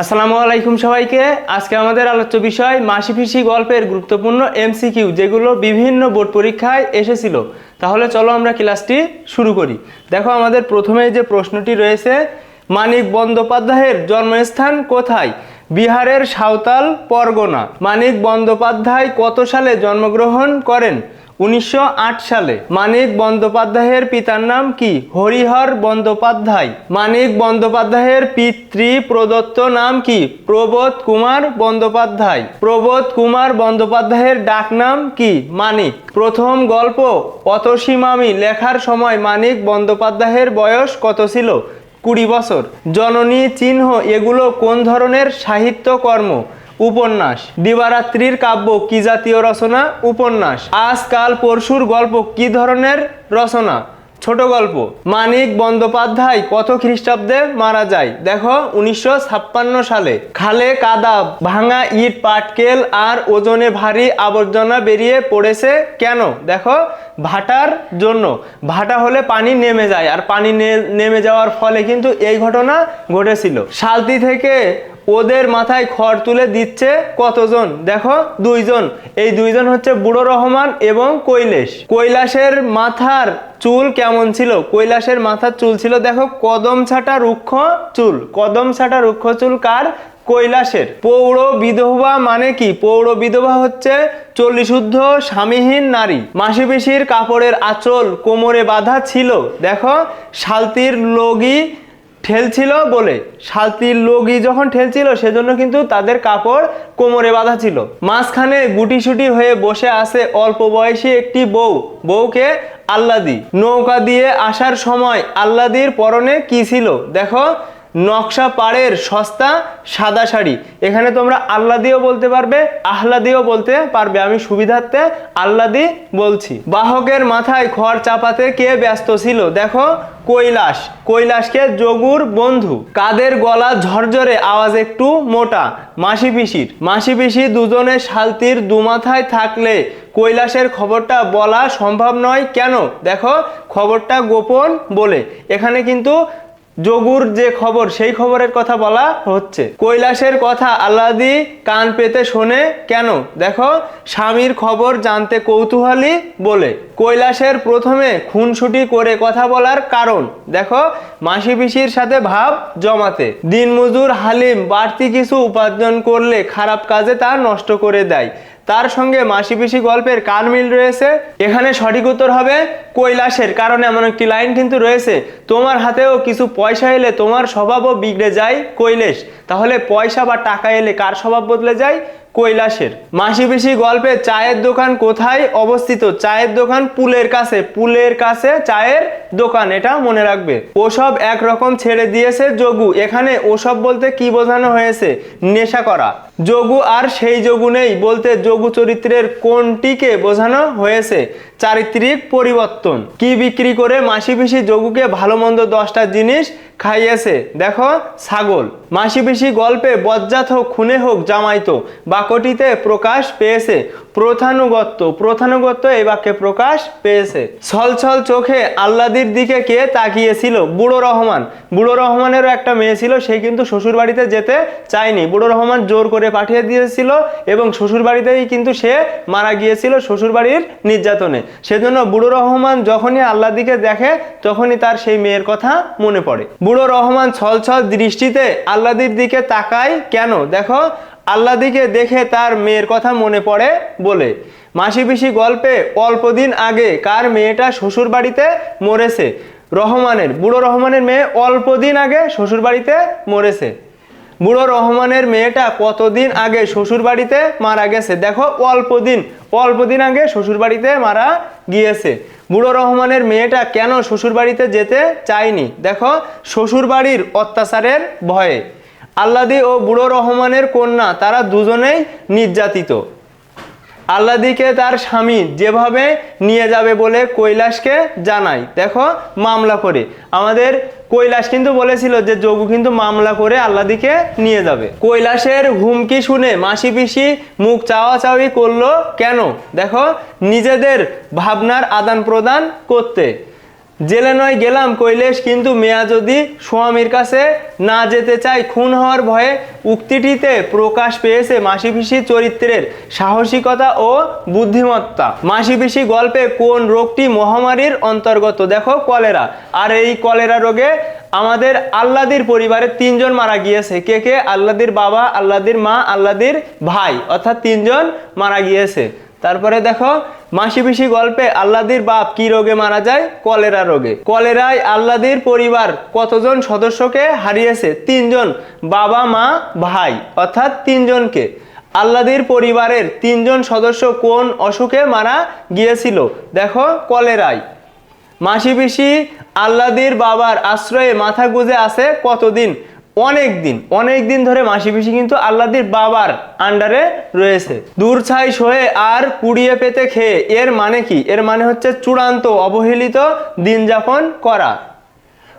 আসসালামু আলাইকুম সবাইকে। আজকে আমাদের আলোচ্য বিষয় মাসি ফিসি গল্পের গুরুত্বপূর্ণ এমসিকিউ যেগুলো বিভিন্ন বোর্ড পরীক্ষায় এসেছিল। তাহলে চলো আমরা ক্লাসটি শুরু করি। দেখো আমাদের প্রথমে যে প্রশ্নটি রয়েছে, মানিক বন্দ্যোপাধ্যায়ের জন্মস্থান কোথায়? বিহারের সাঁওতাল পরগনা। মানিক বন্দ্যোপাধ্যায় কত সালে জন্মগ্রহণ করেন? উনিশশো আট সালে মানিক বন্দ্যোপাধ্যায়ের পিতার নাম কি? হরিহর বন্দ্যোপাধ্যায়। মানিক বন্দ্যোপাধ্যায়ের পিতৃ প্রদত্ত নাম কি? প্রবোধ কুমার বন্দ্যোপাধ্যায়। প্রবোধ কুমার বন্দ্যোপাধ্যায়ের ডাকনাম কি? মানিক। প্রথম গল্প অতসীমামি লেখার সময় মানিক বন্দ্যোপাধ্যায়ের বয়স কত ছিল? কুড়ি বছর। জননী, চিহ্ন, এগুলো কোন ধরনের সাহিত্যকর্ম? উপন্যাস। দিবারাত্রির কাব্য কি জাতীয় রচনা? উপন্যাস। আজকাল পরশুর গল্প কি ধরনের রচনা? ছোট গল্প। মানিক বন্দ্যোপাধ্যায় কত খ্রিস্টাব্দে মারা যায়? দেখো, উনিশশো ছাপ্পান্ন সালে। খালে কাদা, ভাঙা ইট, পাটকেল আর ওজনে ভারী আবর্জনা বেরিয়ে পড়েছে কেন? দেখো, ভাটার জন্য। ভাটা হলে পানি নেমে যায়। আর পানি নেমে যাওয়ার ফলে কিন্তু এই ঘটনা ঘটেছিল। শালতি থেকে ওদের মাথায় খড় তুলে দিচ্ছে কতজন? দেখো, দুইজন। এই দুইজন হচ্ছে বুড়ো রহমান এবং কৈলেশ কৈলাসের মাথার চুল কেমন ছিল? কৈলাসের মাথার চুল ছিল, দেখো, কদম ছাটা রুক্ষ চুল। কদম ছাটা রুক্ষ চুল কার? কৈলাসের। পৌর বিধবা মানে কি? পৌর বিধবা হচ্ছে চল্লিশুদ্ধ স্বামীহীন নারী। মাসি পিসির কাপড়ের আঁচল কোমরে বাঁধা ছিল। দেখো, শালতির লগি ঠেলছিল বলে। শালতির লোকই যখন ঠেলছিল, সেজন্য কিন্তু তাদের কাপড় কোমরে বাঁধা ছিল। মাঝখানে গুটিসুটি হয়ে বসে আছে অল্প বয়সী একটি বউ। বউকে আল্লাদি। নৌকা দিয়ে আসার সময় আল্লাদির পরনে কি ছিল? দেখো নকশা পাড়ের সস্তা সাদা শাড়ি। এখানে তোমরা আহ্লাদিও বলতে পারবে, আহ্লাদিও বলতে পারবে। আমি সুবিধার্থে আহ্লাদি বলছি। বাহকের মাথায় খড় চাপাতে কে ব্যস্ত ছিল? দেখো, কৈলাস। কৈলাসকে যোগুর বন্ধু। কাদের গলা ঝরঝরে, আওয়াজ একটু মোটা। মাসি পিসির। মাসি পিসি দুজনে শালতির দুমাথায় থাকলে কৈলাসের খবরটা বলা সম্ভব নয়। কেন? দেখো, খবরটা গোপন বলে। এখানে কিন্তু যোগুর যে খবর, সেই খবরের কথা বলা হচ্ছে। কৈলাসের কথা আল্লাদি কান পেতে শোনে কেন? দেখো, স্বামীর খবর জানতে কৌতূহলী বলে। কৈলাসের প্রথমে খুনসুটি করে কথা বলার কারণ, দেখো মাসি পিসির সাথে ভাব জমাতে। দিনমজুর হালিম বাড়তি কিছু উপার্জন করলে খারাপ কাজে তা নষ্ট করে দেয়। তার সঙ্গে মাসি পিসি গল্পের কার মিল রয়েছে। এখানে সঠিক উত্তর হবে কৈলাসের, কারণ এমন একটি লাইন কিন্তু রয়েছে। তোমার হাতেও কিছু পয়সা এলে তোমার স্বভাবও বিগড়ে যায় কৈলেশ। তাহলে পয়সা বা টাকা এলে কার স্বভাব বদলে যায়? কৈলাসের। মাসি পিসি গল্পে চায়ের দোকান কোথায় অবস্থিত? চায়ের দোকান পুলের কাছে। পুলের কাছে চায়ের দোকান, এটা মনে রাখবে। ওসব একরকম ছেড়ে দিয়েছে যোগু। এখানে ওসব বলতে কি বোঝানো হয়েছে? নেশা করা। যোগু আর সেই যোগু নেই বলতে যোগু চরিত্রের কোনটিকে বোঝানো হয়েছে? চারিত্রিক পরিবর্তন। কি বিক্রি করে মাসি পিসি যোগুকে ভালো মন্দ দশটা জিনিস খাইয়েছে? দেখো, ছাগল। মাসি পিসি গল্পে বজ্জাত হোক, খুনে হোক, জামাইত। বাক্যটিতে প্রকাশ পেয়েছে প্রথানুগত্য। প্রথানুগত্য এই বাক্যে প্রকাশ পেয়েছে। ছল ছল চোখে আল্লাদির দিকে কে তাকিয়েছিল? বুড়ো রহমান। বুড়ো রহমানেরও একটা মেয়ে ছিল, সে কিন্তু শ্বশুর বাড়িতে যেতে চায়নি। বুড়ো রহমান জোর করে পাঠিয়ে দিয়েছিল এবং শ্বশুর বাড়িতেই কিন্তু সে মারা গিয়েছিল শ্বশুর বাড়ির নির্যাতনে। সেজন্য বুড়ো রহমান যখনই আল্লাহ দিকে দেখে, তখনই তার সেই মেয়ের কথা মনে পড়ে। বুড়ো রহমান ছল ছল দৃষ্টিতে আল্লাদির দিকে তাকায় কেন? দেখো, আল্লাহ দিকে দেখে তার মেয়ের কথা মনে পড়ে বলে। মাসি পিসি গল্পে অল্প দিন আগে কার মেয়েটা শ্বশুর বাড়িতে মরেছে? রহমানের, বুড়ো রহমানের মেয়ে অল্প দিন আগে শ্বশুর বাড়িতে মরেছে। বুড়ো রহমানের মেয়েটা কতদিন আগে শ্বশুর বাড়িতে মারা গেছে? দেখো, অল্প দিন অল্প দিন আগে শ্বশুর বাড়িতে মারা গিয়েছে। বুড়ো রহমানের মেয়েটা কেন শ্বশুর বাড়িতে যেতে চায়নি? দেখো শ্বশুর বাড়ির অত্যাচারের ভয়ে। আল্লাদি ও বুড়ো রহমানের কন্যা, তারা দুজনেই নির্যাতিত। আল্লাদিকে তার স্বামী যেভাবে নিয়ে যাবে বলে কৈলাসকে জানায়, দেখো মামলা করে। আমাদের কৈলাস কিন্তু বলেছিল যে যোগু কিন্তু মামলা করে আল্লাদিকে নিয়ে যাবে। কৈলাসের হুমকি শুনে মাসি পিসি মুখ চাওয়া চাওয়ি করল কেন? দেখো, নিজেদের ভাবনার আদান প্রদান করতে। জেলে নয়, গেলাম কৈলেশ, কিন্তু মেয়া যদি স্বামীর কাছে না যেতে চায়, খুন হওয়ার ভয়ে উক্তিটিতে প্রকাশ পেয়েছে মাসি পিসি চরিত্রের সাহসিকতা ও বুদ্ধিমত্তা। মাসি পিসি গল্পে কোন রোগটি মহামারীর অন্তর্গত? দেখো, কলেরা। আর এই কলেরা রোগে আমাদের আল্লাদির পরিবারের তিনজন মারা গিয়েছে। কে কে? আল্লাদির বাবা, আল্লাদির মা, আল্লাদির ভাই, অর্থাৎ তিনজন মারা গিয়েছে। তারপরে দেখো, মাসি পিসি গল্পে আল্লাদির বাপ কি রোগে মারা যায়? কলেরা রোগে। কলেরায় আল্লাদির পরিবার কতজন সদস্যকে হারিয়েছে? তিনজন। বাবা, মা, ভাই, অর্থাৎ তিনজনকে। আল্লাদির পরিবারের তিনজন সদস্য কোন অসুখে মারা গিয়েছিল? দেখো, কলেরায়। মাসি পিসি আল্লাদির বাবার আশ্রয়ে মাথা গুজে আছে কতদিন? অনেক দিন অনেক দিন ধরে মাসি পিসি কিন্তু আল্লাদির বাবার আন্ডারে রয়েছে। দূর ছাই সয়ে আর কুড়িয়ে পেতে খেয়ে, এর মানে কি? এর মানে হচ্ছে চূড়ান্ত অবহেলিত দিন যাপন করা।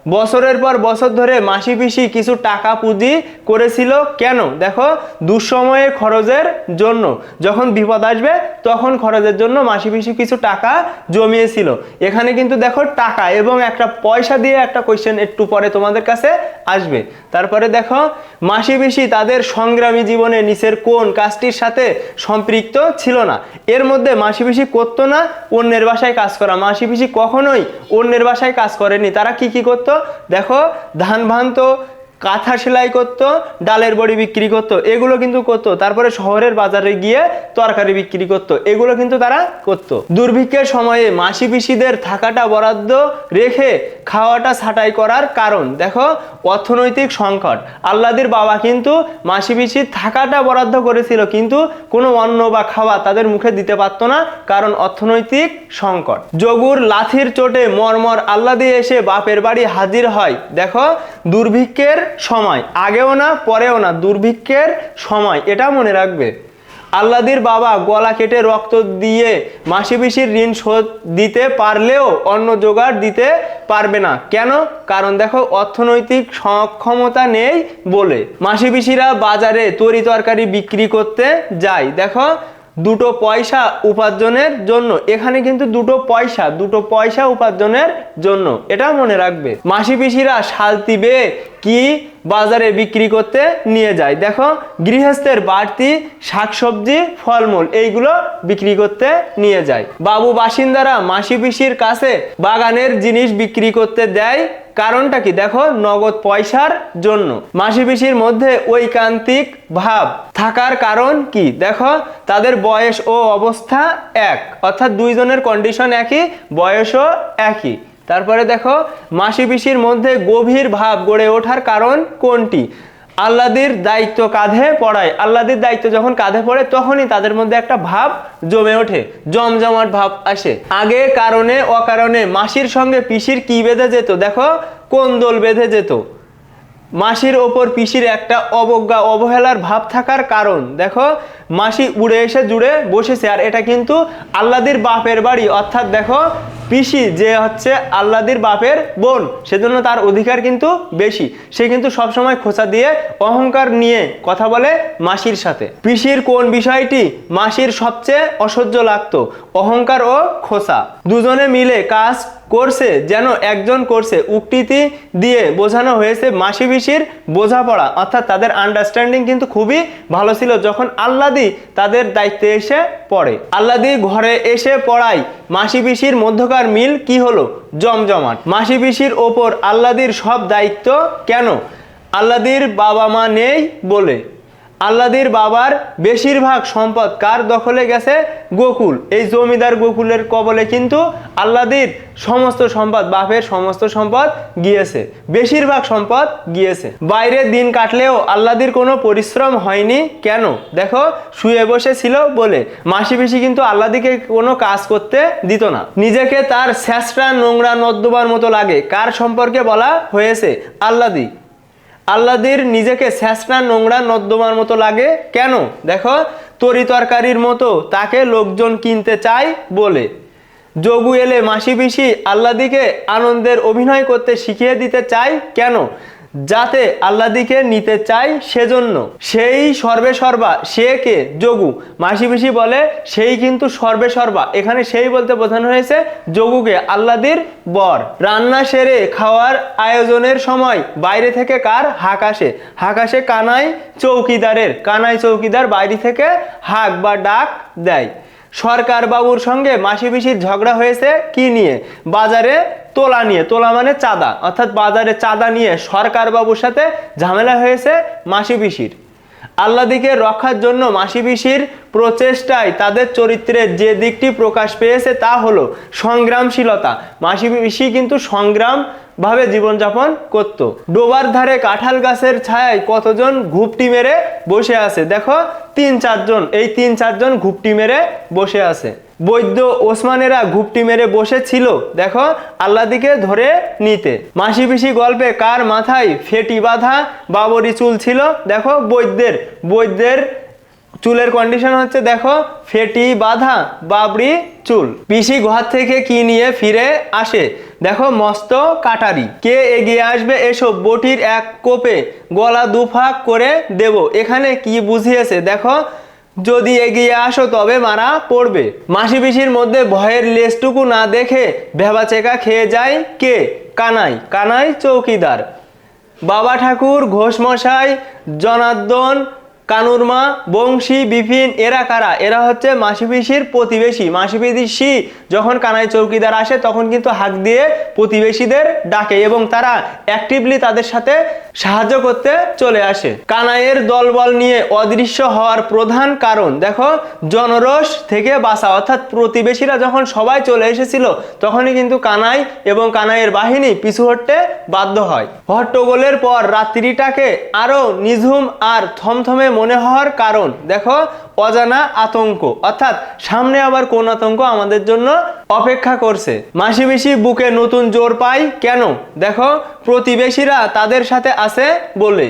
বছরের পর বছর ধরে মাসি পিসি কিছু টাকা পুঁজি করেছিল কেন? দেখো দুঃসময়ে খরচের জন্য। যখন বিপদ আসবে, তখন খরচের জন্য মাসি পিসি কিছু টাকা জমিয়েছিল। এখানে কিন্তু দেখো টাকা এবং একটা পয়সা দিয়ে একটা কোয়েশ্চেন একটু পরে তোমাদের কাছে আসবে। তারপরে দেখো, মাসি পিসি তাদের সংগ্রামী জীবনে নিচের কোন কাজটির সাথে সম্পৃক্ত ছিল না। এর মধ্যে মাসি পিসি করতো না অন্যের বাসায় কাজ করা। মাসি পিসি কখনোই অন্যের বাসায় কাজ করেনি। তারা কি কি করতো? দেখো ধান ভানতো কাঁথা সেলাই করতো, ডালের বড়ি বিক্রি করতো, এগুলো কিন্তু করতো। তারপরে শহরের বাজারে গিয়ে তরকারি বিক্রি করতো, এগুলো কিন্তু তারা করতো। দুর্ভিক্ষের সময়ে মাসি পিসিদের থাকাটা বরাদ্দ রেখে খাওয়াটা ছাঁটাই করার কারণ। দেখো, অর্থনৈতিক সংকট। আল্লাদের বাবা কিন্তু মাসি পিসির থাকাটা বরাদ্দ করেছিল, কিন্তু কোনো অন্ন বা খাওয়া তাদের মুখে দিতে পারতো না, কারণ অর্থনৈতিক সংকট। যোগুর লাথির চোটে মরমর আল্লাদি এসে বাপের বাড়ি হাজির হয়। দেখো, দুর্ভিক্ষের সময়। আগেও না, পরেও না, দুর্ভিক্ষের সময়। এটা মনে রাখবে। আল্লাদির বাবা গলা কেটে রক্ত দিয়ে মাসি পিসির ঋণ শোধ দিতে পারলেও অন্য জোগাড় দিতে পারবে না। কেন? কারণ দেখো, অর্থনৈতিক সক্ষমতা নেই বলে। মাসি পিসিরা বাজারে তরি তরকারি বিক্রি করতে যায়। দেখো, দুটো পয়সা উপার্জনের জন্য। এখানে কিন্তু দুটো পয়সা দুটো পয়সা উপার্জনের জন্য। এটা মনে রাখবে। মাসি পিসিরা শালতি বেয়ে কি বাজারে বিক্রি করতে নিয়ে যায়? দেখো, গৃহস্থের বাড়তি শাকসবজি, ফলমূল, এইগুলো বিক্রি করতে নিয়ে যায়। বাবু বাসিন্দারা মাসি পিসির কাছে বাগানের জিনিস বিক্রি করতে দেয়। কারণটা কি? দেখো, নগদ পয়সার জন্য। মাসি পিসির মধ্যে ঐকান্তিক ভাব থাকার কারণ কি? দেখো, তাদের বয়স ও অবস্থা এক। অর্থাৎ দুইজনের কন্ডিশন একই, বয়সও একই। তারপরে দেখো, মাসি পিসির মধ্যে গভীর ভাব গড়ে ওঠার কারণ কোনটি? আল্লাদির দায়িত্ব কাঁধে পড়ায়। আল্লাদির দায়িত্ব যখন কাঁধে পড়ে, তখনই তাদের মধ্যে একটা ভাব জমে ওঠে, জমজমাট ভাব আসে। আগে কারণে, অকারণে মাসির সঙ্গে পিসির কি বেঁধে যেত? দেখো, কোন দোল বেঁধে যেত? মাসির ওপর পিসির একটা অবজ্ঞা, অবহেলার ভাব থাকার কারণ। দেখো মাসি উড়ে এসে জুড়ে বসেছে। আর এটা কিন্তু আল্লাদির বাপের বাড়ি। অর্থাৎ দেখো, পিসি যে হচ্ছে আল্লাদির বাপের বোন, সেজন্য তার অধিকার কিন্তু বেশি। সে কিন্তু সবসময় খোঁচা দিয়ে অহংকার নিয়ে কথা বলে মাসির সাথে। পিসির কোন বিষয়টি মাসির সবচেয়ে অসহ্য লাগতো? অহংকার ও খোসা দুজনে মিলে কাজ করছে, যেন একজন করছে। উক্তিটি দিয়ে বোঝানো হয়েছে মাসি পিসির বোঝাপড়া। অর্থাৎ তাদের আন্ডারস্ট্যান্ডিং কিন্তু খুবই ভালো ছিল। যখন আল্লাদি তাদের দায়িত্বে এসে পড়ে। আল্লাদি ঘরে এসে পড়ায় মাসি পিসির মধ্যকার মিল কি হলো? জমজমাট। মাসি পিসির ওপর আল্লাদির সব দায়িত্ব কেন? আল্লাদির বাবা মা নেই বলে আল্লাদির বাবার বেশিরভাগ সম্পদ কার দখলে গেছে? গোকুল। এই জমিদার গোকুলের কবলে কিন্তু আল্লাদির সমস্ত সম্পদ, বাপের সমস্ত সম্পদ গিয়েছে। বেশিরভাগ সম্পদ গিয়েছে। বাইরে দিন কাটলেও আল্লাদির কোনো পরিশ্রম হয়নি। কেন? দেখো, শুয়ে বসে ছিল বলে। মাসি পিসি কিন্তু আল্লাদিকে কোনো কাজ করতে দিত না। নিজেকে তার স্যাঁচড়া নোংরা নর্দমার মতো লাগে। কার সম্পর্কে বলা হয়েছে? আল্লাদি আল্লাদির নিজেকে শ্যাসনা নোংরা নর্দমার মতো লাগে। কেন? দেখো, তরি তরকারির মতো তাকে লোকজন কিনতে চায় বলে। যোগু এলে মাসি পিসি আল্লাদিকে আনন্দের অভিনয় করতে শিখিয়ে দিতে চায় কেন? যাতে আল্লাদিকে নিতে চাই সেজন্য। সেই সর্বে সর্বা, সে কে? যোগু। মাসি পিসি বলে, সেই কিন্তু সর্বে সর্বা। এখানে সেই বলতে বোঝানো হয়েছে, যোগুকে আল্লাদির বর। রান্না সেরে খাওয়ার আয়োজনের সময় বাইরে থেকে কার? হাক আসে। হাক আসে কানাই চৌকিদারের। কানাই চৌকিদার বাইরে থেকে হাক বা ডাক দেয়। সরকার বাবুর সঙ্গে মাসি পিসির ঝগড়া হয়েছে কি নিয়ে? বাজারে তোলা নিয়ে। তোলা মানে চাঁদা। অর্থাৎ বাজারে চাঁদা নিয়ে সরকার বাবুর সাথে ঝামেলা হয়েছে মাসি পিসির। আল্লাদিকে রক্ষার জন্য মাসি পিসির প্রচেষ্টায় তাদের চরিত্রের যে দিকটি প্রকাশ পেয়েছে তা হলো সংগ্রামশীলতা। মাসি পিসি কিন্তু সংগ্রাম ভাবে জীবনযাপন করত। ডোবার ধারে কাঁঠাল গাছের ছায়ায় কতজন ঘুপটি মেরে বসে আছে? দেখো, তিন চারজন। এই তিন চারজন ঘুপটি মেরে বসে আছে। বৈদ্য ওসমানেরা ঘুপটি মেরে বসেছিল দেখো আল্লাদিকে ধরে নিতে। মাসি পিসি গল্পে কার মাথায় ফেটি বাঁধা বাবরি চুল ছিল? দেখো, বৈদ্যের। বৈদ্যের চুলের কন্ডিশন হচ্ছে দেখো, ফেটি, বাঁধা বাবরি চুল। পিসি ঘর থেকে কি নিয়ে ফিরে আসে? দেখো, মস্ত কাটারি। কে এগিয়ে আসবে এসব বটির এক কোপে গলা দুফাক করে দেব। এখানে কি বুঝিয়েছে? দেখো, যদি এগিয়ে আসো তবে মারা পড়বে। মাসি পিসির মধ্যে ভয়ের লেজটুকু না দেখে ভেবা চেকা খেয়ে যায় কে? কানাই। কানাই চৌকিদার। বাবা ঠাকুর, ঘোষমশাই, জনার্দন কানুরমা বংশী বিপিন এরা কারা? এরা হচ্ছে মাসি পিসির প্রতিবেশী। মাসি পিসি যখন কানাই চৌকিদার আসে, তখন কিন্তু হাক দিয়ে প্রতিবেশীদের ডাকে এবং তারা অ্যাক্টিভলি তাদের সাথে সাহায্য করতে চলে আসে। কানাইয়ের দলবল নিয়ে অদৃশ্য হওয়ার প্রধান কারণ, দেখো জনরস থেকে বাঁচা। অর্থাৎ প্রতিবেশীরা যখন সবাই চলে এসেছিল, তখনই কিন্তু কানাই এবং কানাইয়ের বাহিনী পিছু হটতে বাধ্য হয়। হট্টগোলের পর রাত্রিটাকে আরও নিঝুম আর থমথমে মনে হওয়ার কারণ। দেখো, অজানা আতঙ্ক। অর্থাৎ সামনে আবার কোন আতঙ্ক আমাদের জন্য অপেক্ষা করছে। মাসি বেশি বুকে নতুন জোর পাই কেন? দেখো, প্রতিবেশীরা তাদের সাথে আছে বলে।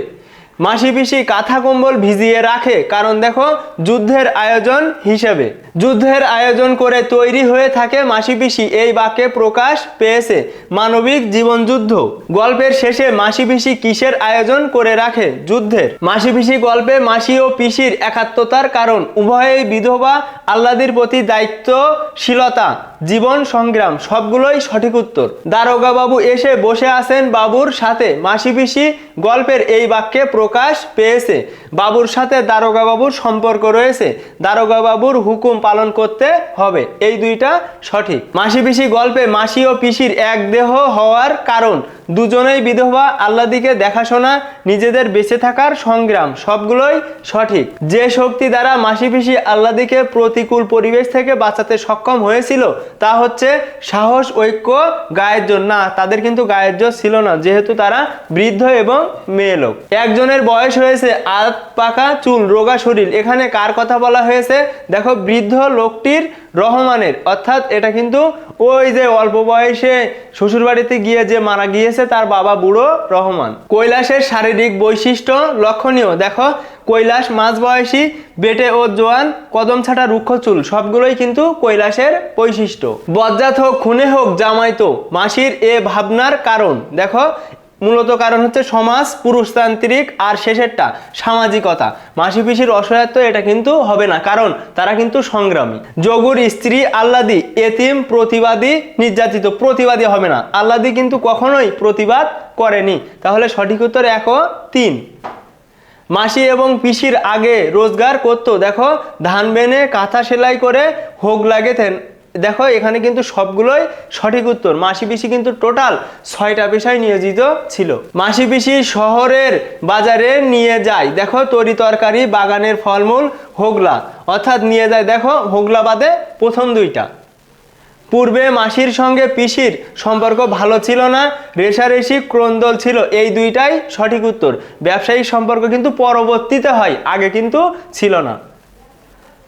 মাসি পিসি কাঁথা কম্বল ভিজিয়ে রাখে, কারণ দেখো যুদ্ধের আয়োজন হিসেবে। যুদ্ধের আয়োজন করে তৈরি হয়ে থাকে মাসি পিসি, এই বাক্যে প্রকাশ পেয়েছে, মানবিক জীবন যুদ্ধ। গল্পের শেষে মাসি পিসি কিসের আয়োজন করে রাখে যুদ্ধের? মাসি পিসি গল্পে মাসি ও পিসির একাত্মতার কারণ, উভয়েই বিধবা আল্লাদির প্রতি দায়িত্বশীলতা। জীবন সংগ্রাম, সবগুলোই সঠিক উত্তর। দারোগা বাবু এসে বসে আছেন বাবুর সাথে। মাসি পিসি গল্পের এই বাক্যে প্রকাশ পেয়েছে। বাবুর সাথে দারোগা বাবুর সম্পর্ক রয়েছে। দারোগা বাবুর হুকুম পালন করতে হবে। এই দুইটা সঠিক। মাসি পিসি গল্পে মাসি ও পিসির এক দেহ হওয়ার কারণ। দুজনেই বিধবা, আল্লাদিকে দেখাশোনা, নিজেদের বেঁচে থাকার সংগ্রাম, সবগুলোই সঠিক। যে শক্তি দ্বারা মাসি পিসি আল্লাদিকে প্রতিকূল পরিবেশ থেকে বাঁচাতে সক্ষম হয়েছিল তা হচ্ছে সাহস, ঐক্য, গায়ের জোর। না, তাদের কিন্তু গায়ের জোর ছিল না, যেহেতু তারা বৃদ্ধ এবং মেয়ে লোক। একজনের বয়স হয়েছে আত পাকা চুল, রোগা শরীর। এখানে কার কথা বলা হয়েছে? দেখো, বৃদ্ধ লোকটির রহমানের। অর্থাৎ এটা কিন্তু ওই যে অল্প বয়সে শ্বশুর বাড়িতে গিয়ে যে মারা গিয়েছে, তার বাবা বুড়ো রহমান। কৈলাসের শারীরিক বৈশিষ্ট্য লক্ষণীয়। দেখো কৈলাস মাঝ বয়সী বেটে ও জোয়ান, কদম ছাটা রুক্ষ চুল, সবগুলোই কিন্তু কৈলাসের বৈশিষ্ট্য। বজ্জাত হোক, খুনে হোক জামাইতো মাসির এ ভাবনার কারণ। দেখো, মূলত কারণ হচ্ছে সমাজ, পুরুষতান্ত্রিক আর শেষেরটা, সামাজিকতা। মাসি পিসির অসহায়ত্ব এটা কিন্তু হবে না, কারণ তারা কিন্তু সংগ্রামী। যোগুর স্ত্রী আল্লাদি এতিম, প্রতিবাদী, নির্যাতিত, প্রতিবাদী হবে না। আল্লাদি কিন্তু কখনোই প্রতিবাদ করেনি। তাহলে সঠিক উত্তর এক তিন। মাসি এবং পিসির আগে রোজগার করতো। দেখো, ধান বেনে কাঁথা সেলাই করে হোক লাগেতেন। দেখো, এখানে কিন্তু সবগুলোই সঠিক উত্তর। মাসি পিসি কিন্তু টোটাল ছয়টা পেশায় নিয়োজিত ছিল। মাসি পিসি শহরের বাজারে নিয়ে যায়। দেখো, তরি তরকারি, বাগানের ফলমূল, হোগলা। অর্থাৎ নিয়ে যায়, দেখো, হোগলা বাদে প্রথম দুইটা। পূর্বে মাসির সঙ্গে পিসির সম্পর্ক ভালো ছিল না রেশারেশি ক্রন্দল ছিল, এই দুইটাই সঠিক উত্তর। ব্যবসায়িক সম্পর্ক কিন্তু পরবর্তীতে হয়, আগে কিন্তু ছিল না।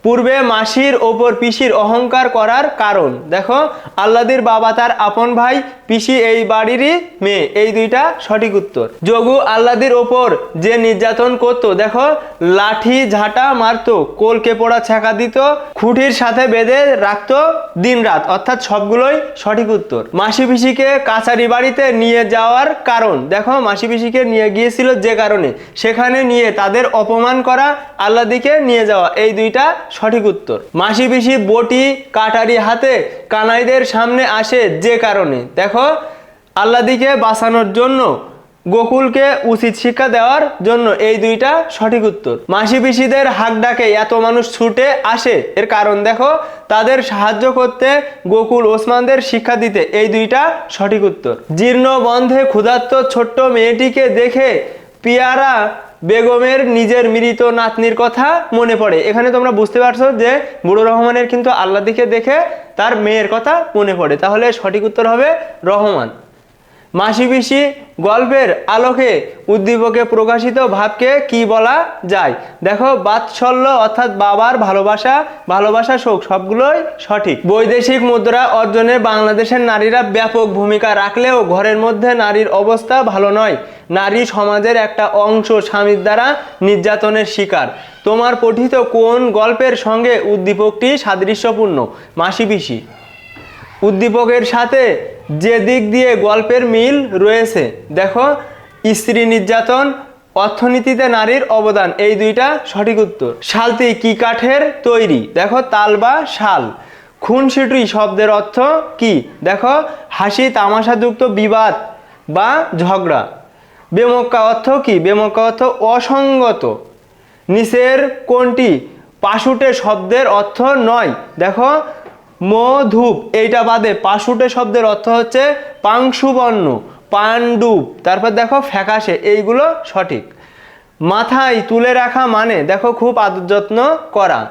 পূর্বে মাসির ওপর পিসির অহংকার করার কারণ। দেখো আল্লাদির বাবা তার আপন ভাই, পিসি এই বাড়িরই মেয়ে। এই দুইটা সঠিক উত্তর। যোগু আল্লাদির ওপর যে নির্যাতন করত, দেখো, লাঠি, ঝাঁটা মারতো, কোলকে পোড়া ছ্যাঁকা দিত, খুঁটির সাথে বেঁধে রাখত দিন রাত অর্থাৎ সবগুলোই সঠিক উত্তর। মাসি পিসিকে কাছারি বাড়িতে নিয়ে যাওয়ার কারণ। দেখো, মাসি পিসিকে নিয়ে গিয়েছিল যে কারণে। সেখানে নিয়ে তাদের অপমান করা আল্লাদিকে নিয়ে যাওয়া। এই দুইটা সঠিক উত্তর। মাসি পিসি বটি কাটারি হাতে কানাইদের সামনে আসে যে কারণে। দেখো, আল্লাদিকে বাঁচানোর জন্য, গোকুলকে উচিত শিক্ষা দেওয়ার জন্য এই দুইটা সঠিক উত্তর। মাসি পিসিদের হাক ডাকে এত মানুষ ছুটে আসে, এর কারণ দেখো, তাদের সাহায্য করতে গোকুল ওসমানদের শিক্ষা দিতে এই দুইটা সঠিক উত্তর। জীর্ণ বন্ধে ক্ষুধার্ত ছোট্ট মেয়েটিকে দেখে পিয়ারা বেগমের নিজের মৃত নাতনির কথা মনে পড়ে। এখানে তোমরা বুঝতে পারছ যে বুড়ো রহমানের কিন্তু আল্লাহ দিকে দেখে তার মেয়ের কথা মনে পড়ে। তাহলে সঠিক উত্তর হবে রহমান। মাসি পিসি গল্পের আলোকে উদ্দীপকে প্রকাশিত ভাবকে কি বলা যায়? দেখো, বাৎসল্য অর্থাৎ বাবার ভালোবাসা ভালোবাসা, শোক, সবগুলোই সঠিক। বৈদেশিক মুদ্রা অর্জনে বাংলাদেশের নারীরা ব্যাপক ভূমিকা রাখলেও ঘরের মধ্যে নারীর অবস্থা ভালো নয়। নারী সমাজের একটা অংশ স্বামীর দ্বারা নির্যাতনের শিকার। তোমার পঠিত কোন গল্পের সঙ্গে উদ্দীপকটি সাদৃশ্যপূর্ণ? মাসি পিসি উদ্দীপকের সাথে যে দিক দিয়ে গল্পের মিল রয়েছে। দেখো, স্ত্রী নির্যাতন, অর্থনীতিতে নারীর অবদান, এই দুইটা সঠিক উত্তর। শালতি কি কাঠের তৈরি? দেখো, তাল বা শাল। খুনসিটুই শব্দের অর্থ কি? দেখো, হাসি তামাশাযুক্ত বিবাদ বা ঝগড়া। বেমক্কা অর্থ কি? বেমক্কা অর্থ অসঙ্গত। নিচের কোনটি? পাশুটে শব্দের অর্থ নয়। দেখো মধূপ, এইটা বাদে পাশুটে শব্দের অর্থ হচ্ছে পাংশুবর্ণ, পাণ্ডুপ। তারপর দেখো ফ্যাকাশে, এইগুলো সঠিক। মাথায় তুলে রাখা মানে দেখো খুব আদর যত্ন করা।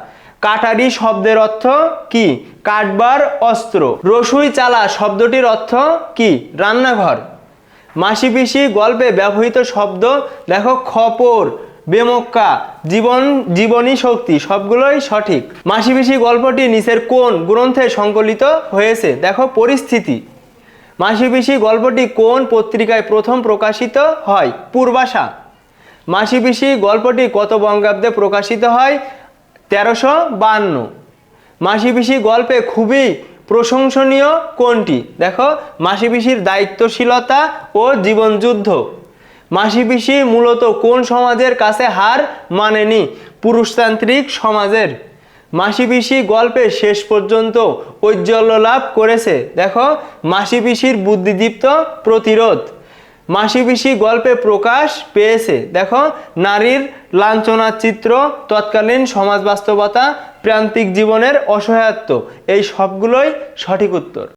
কাটারি শব্দের অর্থ কি? কাটবার অস্ত্র। রসুই চালা শব্দটির অর্থ কি? রান্নাঘর। মাসি পিসি গল্পে ব্যবহৃত শব্দ, দেখো খপর বেমক্কা, জীবন, জীবনী শক্তি, সবগুলোই সঠিক। মাসি পিসি গল্পটি নিচের কোন গ্রন্থে সংকলিত হয়েছে? দেখো পরিস্থিতি। মাসি পিসি গল্পটি কোন পত্রিকায় প্রথম প্রকাশিত হয়? পূর্বাশা। মাসি পিসি গল্পটি কত বঙ্গাব্দে প্রকাশিত হয়? তেরোশো বান্ন। মাসি পিসি গল্পে খুবই প্রশংসনীয় কোনটি? দেখো মাসি পিসির দায়িত্বশীলতা ও জীবনযুদ্ধ। মাসি পিসি মূলত কোন সমাজের কাছে হার মানেনি? পুরুষতান্ত্রিক সমাজের। মাসি পিসি গল্পে শেষ পর্যন্ত ঐজ্জ্বল্য লাভ করেছে। দেখো মাসি পিসির বুদ্ধিদীপ্ত প্রতিরোধ। মাসি পিসি গল্পে প্রকাশ পেয়েছে। দেখো, নারীর লাঞ্ছনার চিত্র, তৎকালীন সমাজ বাস্তবতা, প্রান্তিক জীবনের অসহায়ত্ব। এই সবগুলোই সঠিক উত্তর।